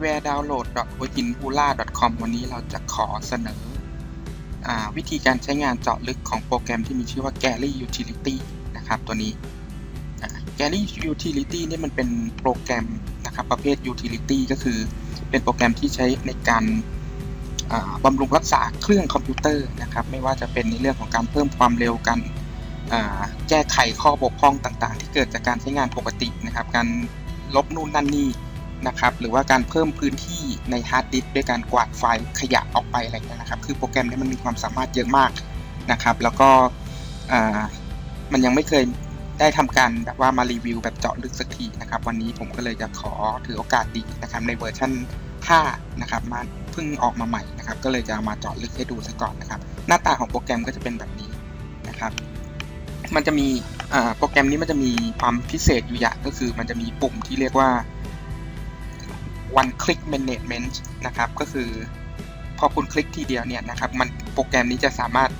eyeweardownload.wojinpula.com วันนี้เราจะขอเสนออวิธีการใช้งานเจาะลึกของโปรแกรมที่มีชื่อว่า Galley Utility นะครับตัวนี้ Galley Utility นี่มันเป็นโปรแกรมนะครับประเภท Utility ก็คือเป็นโปรแกรมที่ใช้ในการบำรุงรักษาเครื่องคอมพิวเตอร์นะครับไม่ว่าจะเป็นในเรื่องของการเพิ่มความเร็วกันแก้ไขข้อบกพร่องต่างๆ ที่เกิดจากการใช้งานปกตินะครับการลบนู่นนั่นนี่ นะครับ หรือว่าการเพิ่มพื้นที่ในฮาร์ดดิสก์ด้วยการกวาดไฟล์ขยะออกไปอะไรต่างเงี้ยนะครับ คือโปรแกรมนี้มันมีความสามารถเยอะมากนะครับ แล้วก็มันยังไม่เคยได้ทำการแบบว่ามารีวิวแบบเจาะลึกสักทีนะครับ วันนี้ผมก็เลยจะขอถือโอกาสดีนะครับในเวอร์ชัน5 นะครับมาเพิ่งออกมาใหม่นะครับ ก็เลยจะามาเจาะลึกให้ดูซะก่อนนะครับ หน้าตาของโปรแกรมก็จะเป็นแบบนี้นะครับ มันจะมีโปรแกรมนี้มันจะมีความพิเศษอยู่อย่างก็คือมันจะมีปุ่มที่เรียกว่า one click management นะครับก็คือพอคุณคลิกทีเดียวเนี่ยนะครับมันโปรแกรมนี้จะสามารถ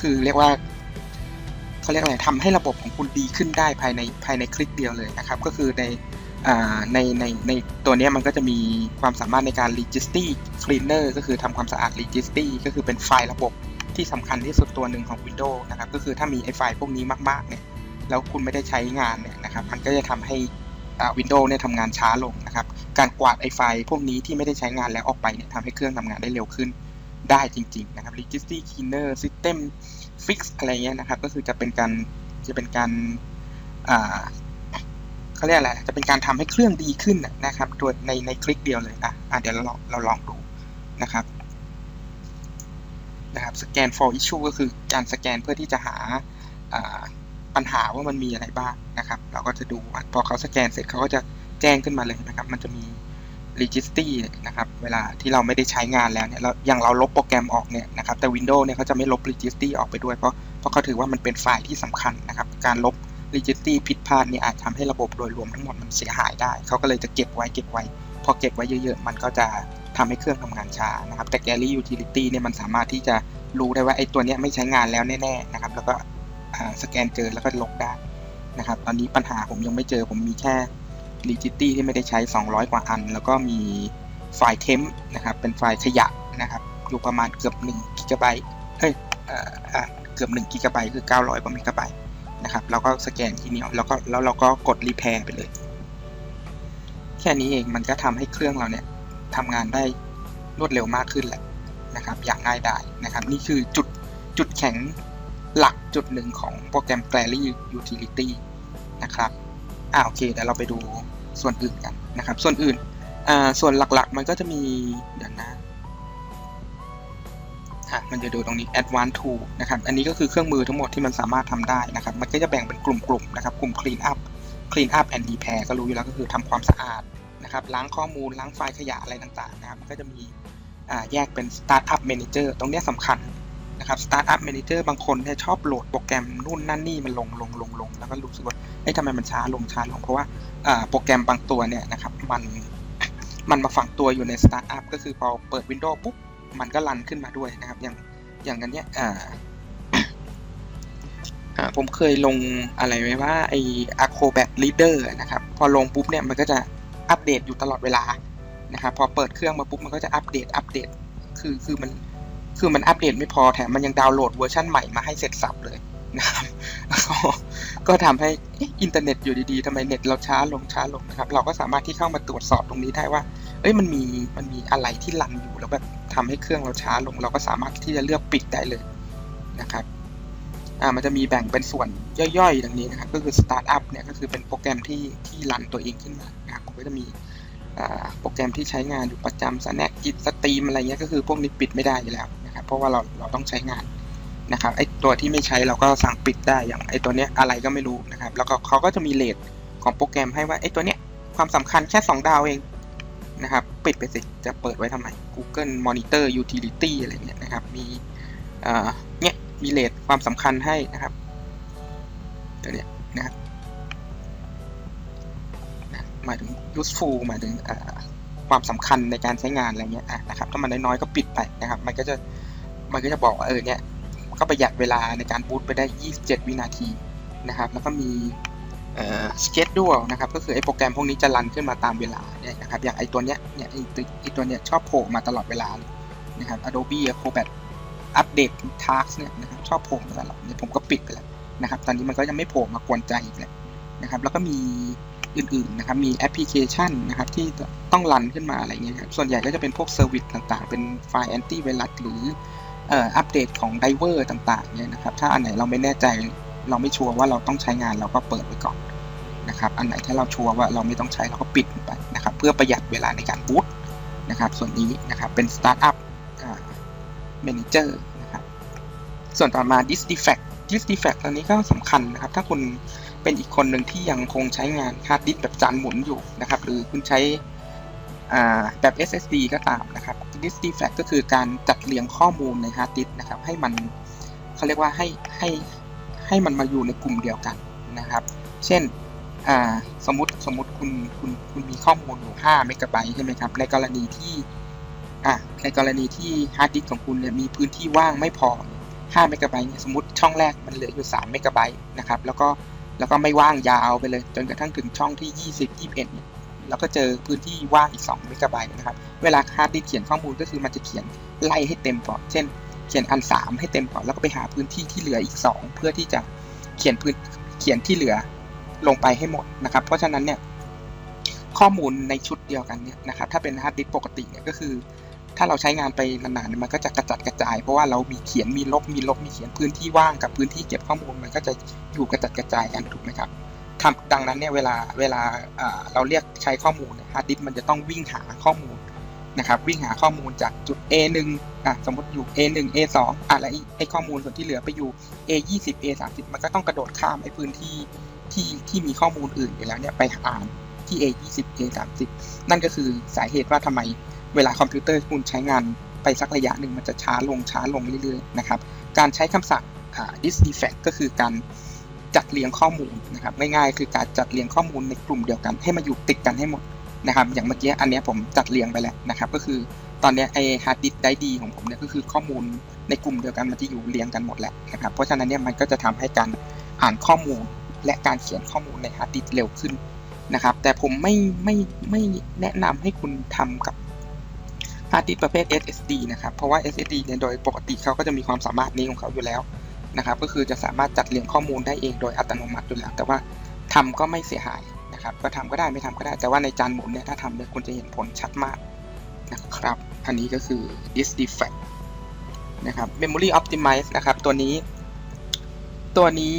คือเรียกว่าเขาเรียกอะไรทำให้ระบบของคุณดีขึ้นได้ภายในภายในคลิกเดียวเลยนะครับ ก็คือในในในในตัวนี้มันก็จะมีความสามารถในการ registry cleaner ก็คือทำความสะอาด registry ก็คือเป็นไฟล์ระบบที่สำคัญที่สุดตัวหนึ่งของ Windows นะครับ ก็คือถ้ามีไอไฟล์พวกนี้มากๆเนี่ย แล้วคุณไม่ได้ใช้งานเนี่ยนะครับ มันก็จะทำให้ วินโดว์เนี่ยทำงานช้าลงนะครับ การกวาดไอไฟพวกนี้ที่ไม่ได้ใช้งานแล้วออกไปเนี่ยทำให้เครื่องทำงานได้เร็วขึ้นได้จริง ๆ นะครับ Registry Cleaner System Fix อะไรเงี้ยนะครับ ก็คือจะเป็นการจะเป็นการเขาเรียกอะไร จะเป็นการทำให้เครื่องดีขึ้นนะครับตัวในในคลิกเดียวเลย อะอะเดี๋ยวเราเราลองดูนะครับนะครับสแกน for issue ก็คือการสแกนเพื่อที่จะหา ปัญหาว่ามันมีอะไรบ้างนะครับ เราก็จะดูว่าพอเขาสแกนเสร็จเขาก็จะแจ้งขึ้นมาเลยนะครับ มันจะมี registry นะครับ เวลาที่เราไม่ได้ใช้งานแล้วเนี่ยเราอย่างเราลบโปรแกรมออกเนี่ยนะครับแต่ Windows เนี่ยเขาจะไม่ลบ registry ออกไปด้วยเพราะเพราะเขาถือว่ามันเป็นไฟล์ที่สำคัญนะครับ การลบ registry ผิดพลาดเนี่ยอาจทำให้ระบบโดยรวมทั้งหมดมันเสียหายได้ เขาก็เลยจะเก็บไว้เก็บไว้ พอเก็บไว้เยอะๆ มันก็จะทำให้เครื่องทำงานช้านะครับแต่ Galley Utility เนี่ยมันสามารถที่จะรู้ได้ว่าไอ้ตัวเนี้ยไม่ใช้งานแล้วแน่ๆนะครับแล้วก็ สแกนเจอแล้วก็ลบได้นะครับ ตอนนี้ปัญหาผมยังไม่เจอผมมีแค่ Registry ที่ไม่ได้ใช้ 200 กว่าอัน แล้วก็มีไฟล์เทมนะครับ เป็นไฟล์ขยะนะครับอยู่ประมาณเกือบ1กิกะไบต์เฮ้ยเอ่อเกือบ1กิกะไบต์คือ 900 กว่าเมกะไบต์นะครับแล้วก็สแกนทีเดียวแล้วก็แล้วเราก็กดรีแพร์ไปเลย แค่นี้เองมันก็ทำให้เครื่องเราเนี่ยทำงานได้รวดเร็วมากขึ้นแหละนะครับ อย่างง่ายดายนะครับ นี่คือจุดจุดแข็ง หลักจุดหนึ่งของโปรแกรม Galley Utility นะครับอ่าโอเคเดี๋ยวเราไปดูส่วนอื่นกันนะครับ ส่วนอื่นอ่าส่วนหลักๆ มันก็จะมีเดี๋ยวนะอะมันจะดูตรงนี้ Advanced Tool นะครับ อันนี้ก็คือเครื่องมือทั้งหมดที่มันสามารถทำได้นะครับ มันก็จะแบ่งเป็นกลุ่มๆนะครับ กลุ่ม Clean Up Clean Up and Repair ก็รู้อยู่แล้วก็คือทำความสะอาดนะครับ ล้างข้อมูล ล้างไฟล์ขยะอะไรต่างๆนะครับมันก็จะมีแยกเป็น Startup Manager ตรงนี้สำคัญ นะครับ Startup Manager บางคนเนี่ยชอบโหลดโปรแกรมนู่นนั่นนี่มันลงลงลงลงแล้วก็รู้สึกว่าเอ้ยทำไมมันช้าลงช้าลงเพราะว่าโปรแกรมบางตัวเนี่ยนะครับมันมันมาฝังตัวอยู่ใน Startup ก็คือพอเปิด Windows ปุ๊บมันก็รันขึ้นมาด้วยนะครับ อย่างอย่างกันเนี้ยอ่าอ่าผมเคยลงอะไรไว้ว่าไอ้ Acrobat Reader นะครับ พอลงปุ๊บเนี่ยมันก็จะอัปเดตอยู่ตลอดเวลานะครับพอเปิดเครื่องมาปุ๊บมันก็จะอัปเดตอัปเดต คือคือมัน คือมันอัปเดตไม่พอแถมมันยังดาวน์โหลดเวอร์ชันใหม่มาให้เสร็จสับเลยนะครับก็ก็ทำให้อินเทอร์เน็ตอยู่ดีๆทำไมเน็ตเราช้าลงช้าลงนะครับ เราก็สามารถที่เข้ามาตรวจสอบตรงนี้ได้ว่า เอ้ยมันมีมันมีอะไรที่รันอยู่แล้วแบบทำให้เครื่องเราช้าลง เราก็สามารถที่จะเลือกปิดได้เลยนะครับอ่ามันจะมีแบ่งเป็นส่วนย่อยๆดังนี้นะครับ ก็คือ Startup เนี่ยก็คือเป็นโปรแกรมที่ที่รันตัวเองขึ้นมานะครับก็จะมีโปรแกรมที่ใช้งานอยู่ประจำ Snack It Stream อะไรเงี้ยก็คือพวกนี้ปิดไม่ได้อยู่แล้ว เพราะว่าเราเราต้องใช้งานนะครับไอตัวที่ไม่ใช้เราก็สั่งปิดได้อย่างไอตัวเนี้ยอะไรก็ไม่รู้นะครับ แล้วก็เขาก็จะมีเลทของโปรแกรมให้ว่าไอตัวเนี้ยความสำคัญแค่ 2 ดาวเองนะครับ ปิดไปสิจะเปิดไว้ทำไม Google Monitor Utility อะไรเงี้ยนะครับ มีเนี้ยมีเลทความสำคัญให้นะครับตัวเนี้ยนะครับหมายถึง useful หมายถึงความสำคัญในการใช้งานอะไรเงี้ยนะครับถ้ามันน้อยๆก็ปิดไปนะครับ มันก็จะ มันก็จะบอกว่าเออเนี่ยก็ประหยัดเวลาในการบูตไปได้ 27 วินาทีนะครับ แล้วก็มีเอ่อ schedule นะครับ ก็คือไอ้โปรแกรมพวกนี้จะรันขึ้นมาตามเวลาเนี่ยนะครับ อย่างไอ้ตัวเนี้ย เนี่ยไอ้ตัวไอตัวเนี้ยชอบโผล่มาตลอดเวลานะครับ Adobe Acrobat อัปเดต task เนี่ยนะครับ ชอบโผล่มาตลอดเนี่ยผมก็ปิดไปแล้วนะครับ ตอนนี้มันก็ยังไม่โผล่มากวนใจอีกแล้วนะครับ แล้วก็มีอื่นๆนะครับ มีแอปพลิเคชันนะครับที่ต้องรันขึ้นมาอะไรเงี้ยครับ ส่วนใหญ่ก็จะเป็นพวกเซอร์วิสต่างๆ เป็นไฟล์แอนตี้ไวรัสหรือ อัปเดตของไดเวอร์ต่างๆเนี่ยนะครับ ถ้าอันไหนเราไม่แน่ใจเราไม่ชัวร์ว่าเราต้องใช้งานเราก็เปิดไว้ก่อนนะครับ อันไหนถ้าเราชัวร์ว่าเราไม่ต้องใช้เราก็ปิดไปนะครับ เพื่อประหยัดเวลาในการบูตนะครับ ส่วนนี้นะครับเป็นสตาร์ทอัพเมนเจอร์นะครับ ส่วนต่อมา d i s defect d i s defect ตัวนี้ก็สำคัญนะครับ ถ้าคุณเป็นอีกคนหนึ่งที่ยังคงใช้งานฮาร์ดดิสก์แบบจานหมุนอยู่นะครับ หรือคุณใช้แบบ SSD ก็ตามนะครับ disk defect ก็คือการจัดเรียงข้อมูลในฮาร์ดดิสก์นะครับ ให้มันเขาเรียกว่าให้ให้ให้มันมาอยู่ในกลุ่มเดียวกันนะครับ เช่นสมมติสมมติคุณคุณคุณมีข้อมูลอยู่5เมกะไบต์ใช่ไหมครับ ในกรณีที่ในกรณีที่ฮาร์ดดิสก์ของคุณเนี่ยมีพื้นที่ว่างไม่พอ5เมกะไบต์เนี่ยสมมติช่องแรกมันเหลืออยู่3เมกะไบต์นะครับ แล้วก็แล้วก็ไม่ว่างยาวไปเลย จนกระทั่งถึงช่องที่ 20 21เนี่ย แล้วก็เจอพื้นที่ว่างอีก2เมกะไบต์นะครับ เวลาฮาร์ดดิสก์เขียนข้อมูลก็คือมันจะเขียนไล่ให้เต็มก่อน เช่น เขียนอัน 3 ให้เต็มก่อน แล้วก็ไปหาพื้นที่ที่เหลืออีก 2 เพื่อที่จะเขียนพื้นเขียนที่เหลือลงไปให้หมดนะครับ เพราะฉะนั้นเนี่ยข้อมูลในชุดเดียวกันเนี่ยนะครับถ้าเป็นฮาร์ดดิสก์ปกติเนี่ยก็คือ ถ้าเราใช้งานไปนานๆมันก็จะกระจัดกระจาย เพราะว่าเรามีเขียนมีลบมีลบมีเขียนพื้นที่ว่างกับพื้นที่เก็บข้อมูลมันก็จะอยู่กระจัดกระจายกันถูกไหมครับ ดังนั้นเนี่ยเวลาเวลาเราเรียกใช้ข้อมูลฮาร์ดดิสก์มันจะต้องวิ่งหาข้อมูลนะครับวิ่งหาข้อมูลจากจุด A1 อะสมมติอยู่ A1 A2 อะแล้วไอ้ข้อมูลส่วนที่เหลือไปอยู่ A20 A30 มันก็ต้องกระโดดข้ามไอ้พื้นที่ที่ที่มีข้อมูลอื่นอยู่แล้วเนี่ยไปอ่านที่ A20 A30 นั่นก็คือสาเหตุว่าทำไมเวลาคอมพิวเตอร์คุณใช้งานไปสักระยะหนึ่งมันจะช้าลงช้าลงเรื่อยๆนะครับการใช้คำสั่ง disk defect ก็คือการ จัดเรียงข้อมูลนะครับง่ายๆคือการจัดเรียงข้อมูลในกลุ่มเดียวกัน ให้มาอยู่ติดกันให้หมดนะครับอย่างเมื่อกี้อันนี้ผมจัดเรียงไปแล้วนะครับก็คือตอนนี้ไอฮาร์ดดิสก์ได้ดีของผมเนี่ยก็คือข้อมูลในกลุ่มเดียวกันมันจะอยู่เรียงกันหมดแล้วนะครับเพราะฉะนั้นเนี่ยมันก็จะทำให้การอ่านข้อมูลและการเขียนข้อมูลในฮาร์ดดิสก์เร็วขึ้นนะครับแต่ผมไม่ไม่ไม่แนะนำให้คุณทำกับฮาร์ดดิสก์ประเภท SSD นะครับเพราะว่า SSD เนี่ยโดยปกติเขาก็จะมีความสามารถนี้ของเขาอยู่แล้ว นะครับก็คือจะสามารถจัดเรียงข้อมูลได้เองโดยอัตโนมัติอยู่แล้วแต่ว่าทำก็ไม่เสียหายนะครับก็ทำก็ได้ไม่ทำก็ได้ แต่ว่าในจานหมุนเนี่ยถ้าทำเนี่ยคุณจะเห็นผลชัดมากนะครับอันนี้ก็คือ dis defect นะครับ memory optimize นะครับตัวนี้ ตัวนี้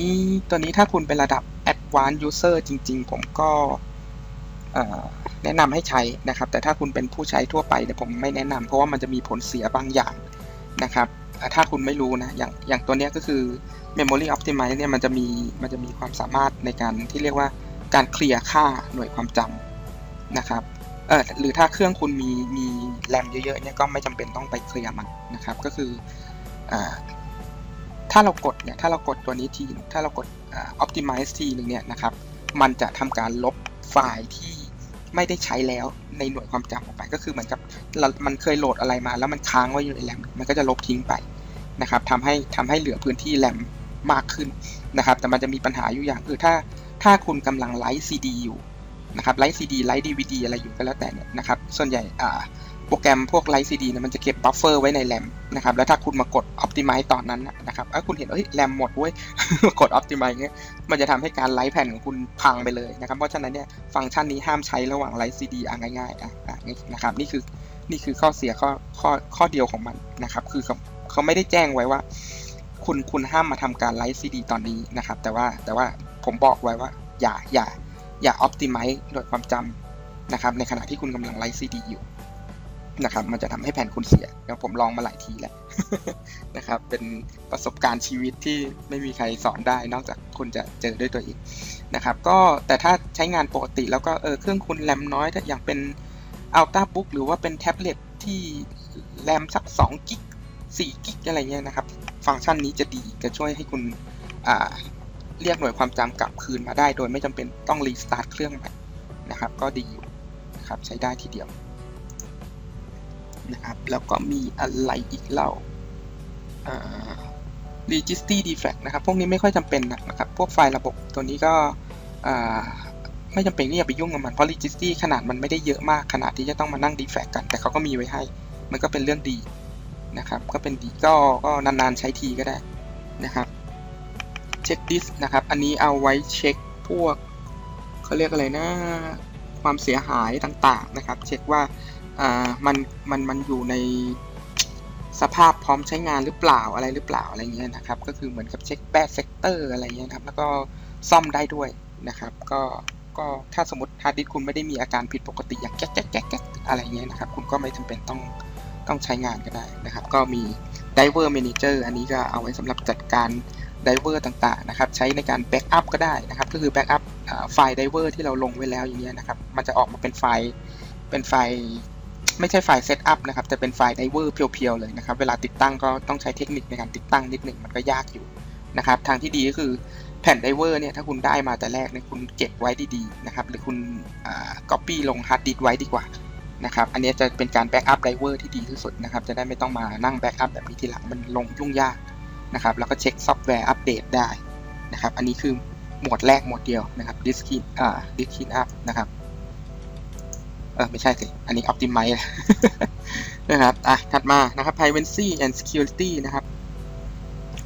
ตัวนี้ถ้าคุณเป็นระดับ advanced user จริง ๆ ผมก็แนะนำให้ใช้นะครับ แต่ถ้าคุณเป็นผู้ใช้ทั่วไปเนี่ยผมไม่แนะนำเพราะว่ามันจะมีผลเสียบางอย่าง นะครับถ้าคุณไม่รู้นะอย่างอย่างตัวนี้ก็คือ memory optimize เนี่ยมันจะมีมันจะมีความสามารถในการที่เรียกว่าการเคลียร์ค่าหน่วยความจำนะครับเออหรือถ้าเครื่องคุณมีมีแรมเยอะๆเนี่ยก็ไม่จำเป็นต้องไปเคลียร์มันนะครับก็คืออถ้าเรากดเนี่ยถ้าเรากดตัวนี้ทีถ้าเรากด optimize ทีหนึ่งเนี่ยนะครับมันจะทำการลบไฟล์ที่ ไม่ได้ใช้แล้วในหน่วยความจำออกไป ก็คือเหมือนกับมันเคยโหลดอะไรมา แล้วมันค้างไว้อยู่ในแรมมันก็จะลบทิ้งไปนะครับทำให้ทำให้เหลือพื้นที่แรมมากขึ้นนะครับ แต่มันจะมีปัญหาอยู่อย่างคือถ้าถ้าคุณกำลังไลฟ์ซีดีอยู่นะครับไลฟ์ซีดีไลฟ์ดีวีดีอะไรอยู่ก็แล้วแต่เนี่ยนะครับส่วนใหญ่อ่า โปรแกรมพวกไลฟ์ซีดีเนี่ยมันจะเก็บบัฟเฟอร์ไว้ในแรมนะครับ แล้วถ้าคุณมากด Optimize ตอนนั้นนะครับเออคุณเห็นเอ้ยแรมหมดเว้ย กด Optimize เงี้ย มันจะทำให้การไลฟ์แผ่นของคุณพังไปเลยนะครับ เพราะฉะนั้นเนี่ยฟังก์ชันนี้ห้ามใช้ระหว่างไลฟ์ซีดีอะง่ายๆอะนะครับ นี่คือนี่คือข้อเสียข้อข้อข้อเดียวของมันนะครับ คือเขาเขาไม่ได้แจ้งไว้ว่า คุณคุณห้ามมาทำการไลฟ์ซีดีตอนนี้นะครับ แต่ว่าแต่ว่าผมบอกไว้ว่า อย่าอย่าอย่า Optimize โดยความจำนะครับ ในขณะที่คุณกำลังไลฟ์ซีดีอยู่ นะครับ มันจะทำให้แผ่นคุณเสียแล้วผมลองมาหลายทีแล้วนะครับ เป็นประสบการณ์ชีวิตที่ไม่มีใครสอนได้ นอกจากคุณจะเจอด้วยตัวเองนะครับ ก็แต่ถ้าใช้งานปกติแล้วก็เออเครื่องคุณแรมน้อยถ้าอย่างเป็น Ultrabook หรือว่าเป็นแท็บเล็ตที่แรมสัก2กิก4กิกอะไรเงี้ยนะครับ ฟังก์ชันนี้จะดีจะช่วยให้คุณอ่าเรียกหน่วยความจำกลับคืนมาได้ โดยไม่จำเป็นต้องรีสตาร์ทเครื่องใหม่นะครับ ก็ดีอยู่นะครับใช้ได้ทีเดียว นะครับ แล้วก็มีอะไรอีกเล่า registry defect นะครับ พวกนี้ไม่ค่อยจำเป็นนะครับ พวกไฟล์ระบบตัวนี้ก็ไม่จำเป็นที่จะไปยุ่งกับมัน เพราะ registry ขนาดมันไม่ได้เยอะมากขนาดที่จะต้องมานั่ง defect กัน แต่เขาก็มีไว้ให้ มันก็เป็นเรื่องดีนะครับ ก็เป็นดีก็ก็นานๆใช้ทีก็ได้นะครับเช็คดิสนะครับ อันนี้เอาไว้เช็คพวกเขาเรียกอะไรนะ ความเสียหายต่างๆนะครับ เช็คว่า อ่ามันมันมันอยู่ในสภาพพร้อมใช้งานหรือเปล่าอะไรหรือเปล่าอะไรเงี้ยนะครับ ก็คือเหมือนกับเช็คแบดเซกเตอร์อะไรเงี้ยครับ แล้วก็ซ่อมได้ด้วยนะครับ ก็ก็ถ้าสมมติฮาร์ดดิสคุณไม่ได้มีอาการผิดปกติอย่างแก๊กแก๊กแก๊กอะไรเงี้ยนะครับ คุณก็ไม่จำเป็นต้องต้องใช้งานก็ได้นะครับ ก็มี Diver Manager อันนี้ก็เอาไว้สำหรับจัดการ Diver ต่างๆนะครับ ใช้ในการแบ็กอัพก็ได้นะครับ ก็คือแบ็กอัพไฟล์ Diver ที่เราลงไว้แล้วอย่างเงี้ยนะครับ มันจะออกมาเป็นไฟล์เป็นไฟล์ ไม่ใช่ไฟล์เซตอัพนะครับจะเป็นไฟล์ Diver เพียวๆเลยนะครับ เวลาติดตั้งก็ต้องใช้เทคนิคในการติดตั้งนิดหนึ่งมันก็ยากอยู่นะครับ ทางที่ดีก็คือแผ่น Diver เนี่ยถ้าคุณได้มาแต่แรกเนี่ยคุณเก็บไว้ดีๆนะครับ หรือคุณอ่า copy ลง hard disk ไว้ดีกว่านะครับ อันนี้จะเป็นการแบ็กอัพ Diver ที่ดีที่สุดนะครับ จะได้ไม่ต้องมานั่งแบ็กอัพแบบนี้ทีหลังมันลงยุ่งยากนะครับ แล้วก็เช็คซอฟต์แวร์อัปเดตได้นะครับ อันนี้คือหมวดแรกหมวดเดียวนะครับ disk clean อ่า disk clean up นะครับ เออไม่ใช่สิ อันนี้ optimize นะครับ อะ ถัดมานะครับ privacy and security นะครับ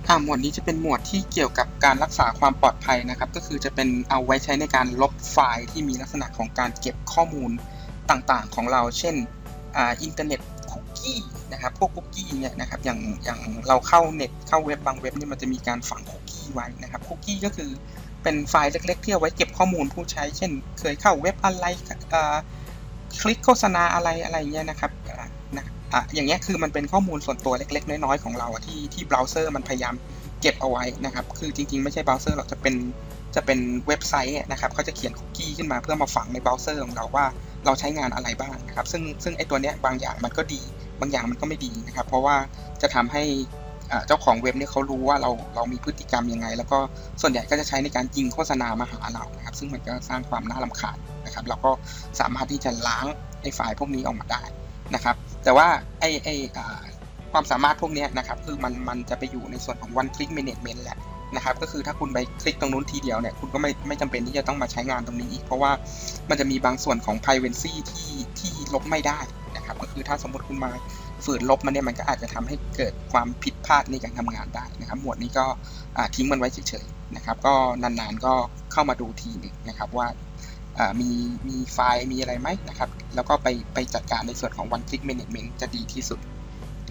อ่าหมวดนี้จะเป็นหมวดที่เกี่ยวกับการรักษาความปลอดภัยนะครับ ก็คือจะเป็นเอาไว้ใช้ในการลบไฟล์ที่มีลักษณะของการเก็บข้อมูลต่างๆ ของเรา เช่น อ่า อินเทอร์เน็ตคุกกี้นะครับ พวกคุกกี้เนี่ยนะครับ อย่าง อย่างเราเข้าเน็ต เข้าเว็บบางเว็บนี่มันจะมีการฝังคุกกี้ไว้นะครับ คุกกี้ก็คือเป็นไฟล์เล็กๆที่เอาไว้เก็บข้อมูลผู้ใช้ เช่น เคยเข้าเว็บอะไรอ่า คลิกโฆษณาอะไรอะไรเงี้ยนะครับนะอะอย่างเงี้ยคือมันเป็นข้อมูลส่วนตัวเล็ก ๆ น้อยๆของเราอะที่ที่เบราว์เซอร์มันพยายามเก็บเอาไว้นะครับ คือจริง ๆ ไม่ใช่เบราว์เซอร์หรอกจะเป็นจะเป็นเว็บไซต์นะครับเขาจะเขียนคุกกี้ขึ้นมาเพื่อมาฝังในเบราว์เซอร์ของเราว่าเราใช้งานอะไรบ้างนะครับ ซึ่งซึ่งไอตัวเนี้ยบางอย่างมันก็ดี บางอย่างมันก็ไม่ดีนะครับ เพราะว่าจะทำให้ เจ้าของเว็บเนี่ยเขารู้ว่าเราเรามีพฤติกรรมยังไง แล้วก็ส่วนใหญ่ก็จะใช้ในการยิงโฆษณามาหาเรานะครับ ซึ่งมันก็สร้างความน่ารำคาญนะครับ เราก็สามารถที่จะล้างไอไฟล์พวกนี้ออกมาได้นะครับ แต่ว่าไอไออ่าความสามารถพวกนี้นะครับ คือมันมันจะไปอยู่ในส่วนของ one click management แหละนะครับ ก็คือถ้าคุณไปคลิกตรงนู้นทีเดียวเนี่ย คุณก็ไม่ไม่จำเป็นที่จะต้องมาใช้งานตรงนี้อีก เพราะว่ามันจะมีบางส่วนของ privacy ที่ที่ลบไม่ได้นะครับ ก็คือถ้าสมมติคุณมา ฝืนลบมันเนี่ยมันก็อาจจะทำให้เกิดความผิดพลาดในการทำงานได้นะครับ หมวดนี้ก็ทิ้งมันไว้เฉยๆนะครับ ก็นานๆก็เข้ามาดูทีหนึ่งนะครับว่ามีมีไฟล์มีอะไรไหมนะครับ แล้วก็ไปไปจัดการในส่วนของ one click management จะดีที่สุด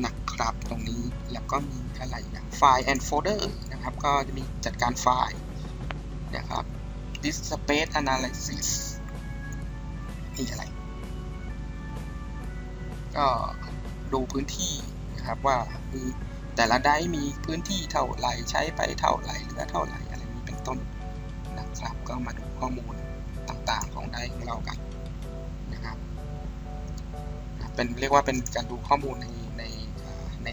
นะครับตรงนี้แล้วก็มีอะไรนะไฟล์ and folder นะครับ ก็จะมีจัดการไฟล์นะครับ disk space analysis นี่อะไร ก็ ดูพื้นที่นะครับว่ามีแต่ละไดร์มีพื้นที่เท่าไหร่ใช้ไปเท่าไหร่เหลือเท่าไหร่อะไรนี้เป็นต้นนะครับก็มาดูข้อมูลต่างๆของไดร์ของเรากันนะครับเป็นเรียกว่าเป็นการดูข้อมูลในในใน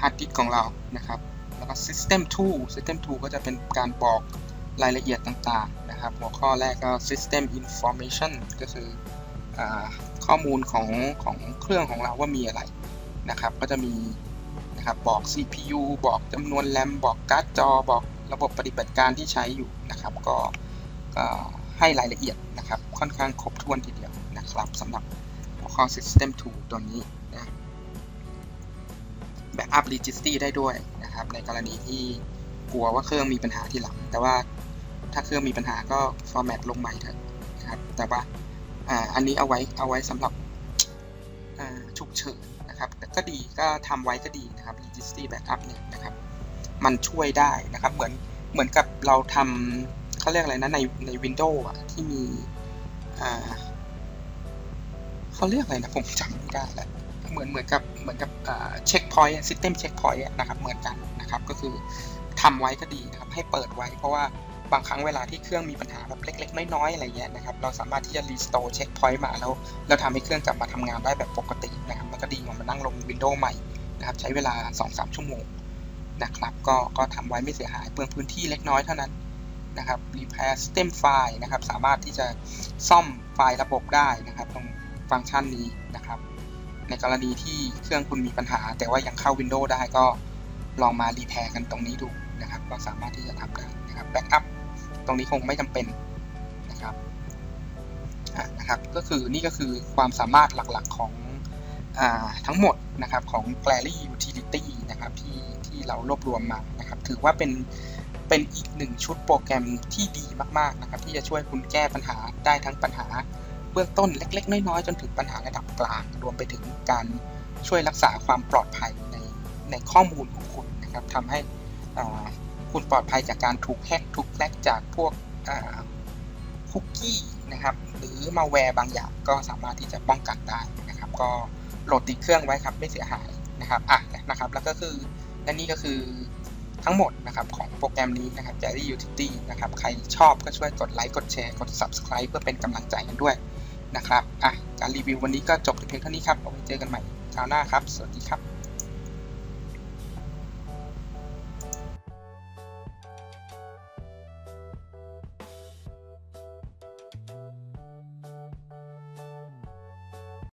ฮาร์ดดิสก์ของเรานะครับแล้วก็ System Tool System Tool ก็จะเป็นการบอกรายละเอียดต่างๆนะครับ หัวข้อแรกก็ System Information ก็คือ ข้อมูลของของเครื่องของเราว่ามีอะไรนะครับ ก็จะมีนะครับบอก CPU บอกจำนวนแรมบอกการ์ดจอ บอกระบบปฏิบัติการที่ใช้อยู่นะครับ ก็ให้รายละเอียดนะครับค่อนข้างครบถ้วนทีเดียวนะครับสำหรับหัวข้อ System Tool ตัวนี้นะ Backup Registry ได้ด้วยนะครับ ในกรณีที่กลัวว่าเครื่องมีปัญหาทีหลัง แต่ว่าถ้าเครื่องมีปัญหาก็ format ลงใหม่เถอะนะครับ แต่ว่า อ่าอันนี้เอาไว้เอาไว้สำหรับอ่าฉุกเฉินนะครับแต่ก็ดีก็ทำไว้ก็ดีนะครับ Registry Backup เนี่ยนะครับ มันช่วยได้นะครับ เหมือนเหมือนกับเราทำเขาเรียกอะไรนะในใน Windows อะที่มีอ่าเขาเรียกอะไรนะผมจำไม่ได้แล้วเหมือนเหมือนกับเหมือนกับเช็คพอยต์ซิสเต็มเช็คพอยต์นะครับเหมือนกันนะครับ ก็คือทำไว้ก็ดีนะครับ ให้เปิดไว้เพราะว่า บางครั้งเวลาที่เครื่องมีปัญหาแบบเล็ก ๆ น้อยๆอะไรเงี้ยนะครับเราสามารถที่จะรีสโตร์เช็คพอยต์มาแล้วแล้วทำให้เครื่องกลับมาทำงานได้แบบปกตินะครับมันก็ดีกว่ามานั่งลง Windows ใหม่นะครับใช้เวลา 2-3 ชั่วโมงนะครับก็ก็ทำไว้ไม่เสียหายเปลืองพื้นที่เล็กน้อยเท่านั้นนะครับ repair system file นะครับ สามารถที่จะซ่อมไฟล์ระบบได้นะครับ ตรงฟังก์ชันนี้นะครับ ในกรณีที่เครื่องคุณมีปัญหา แต่ว่ายังเข้า Windows ได้ก็ลองมารีแพร์กันตรงนี้ดูนะครับ ก็สามารถที่จะทำได้นะครับ Backup ตรงนี้คงไม่จำเป็นนะครับอะนะครับก็คือนี่ก็คือความสามารถหลักๆของอาทั้งหมดนะครับของ Glary Utility นะครับที่ที่เรารวบรวมมานะครับถือว่าเป็นเป็นอีกหนึ่งชุดโปรแกรมที่ดีมากๆนะครับที่จะช่วยคุณแก้ปัญหาได้ทั้งปัญหาเบื้องต้นเล็ก ๆ น้อยๆจนถึงปัญหาระดับกลาง รวมไปถึงการช่วยรักษาความปลอดภัยในในข้อมูลของคุณนะครับทำให้อ่า คุณปลอดภัยจากการถูกแฮกถูกแลกจากพวกคุกกี้นะครับ หรือมาแวร์บางอย่างก็สามารถที่จะป้องกันได้นะครับ ก็โหลดติดเครื่องไว้ครับไม่เสียหายนะครับอะนะครับ แล้วก็คือและนี่ก็คือทั้งหมดนะครับของโปรแกรมนี้นะครับ Jerry Utility นะครับ ใครชอบก็ช่วยกดไลค์กดแชร์กด Subscribe เพื่อเป็นกำลังใจกันด้วยนะครับอะการรีวิววันนี้ก็จบเพียงเท่านี้ครับเอาไว้เจอกันใหม่คราวหน้าครับ สวัสดีครับ